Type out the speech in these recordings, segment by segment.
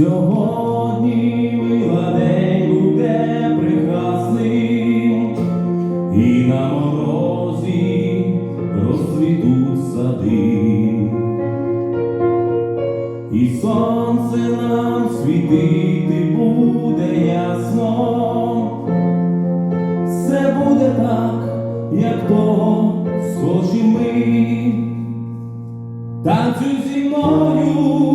Сьогодні мила день буде прекрасний, і на морозі розцвітуть сади, і сонце нам світити буде ясно, все буде так, як того схожі ми, танцюй зі мною.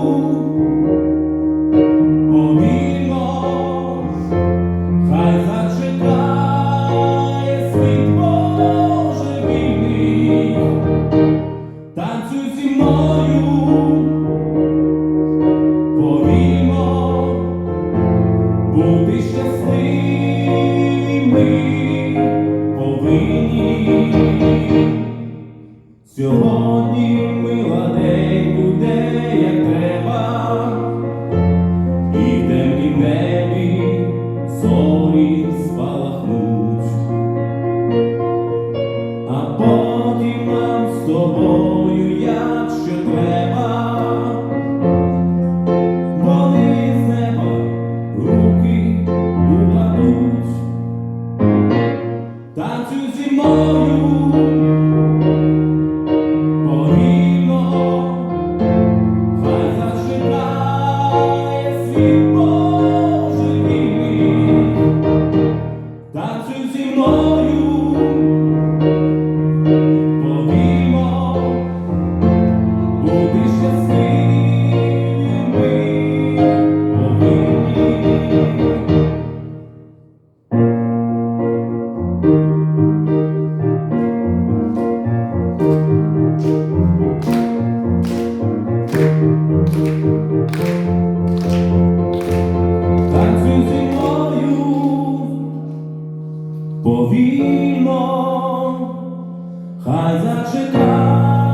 Щасливими повинні. Сьогодні мила день як треба. І в темнім небі зорі танцюй зі мною, повільно, бути щасливими. Повинні. Повільно, хай зачитає.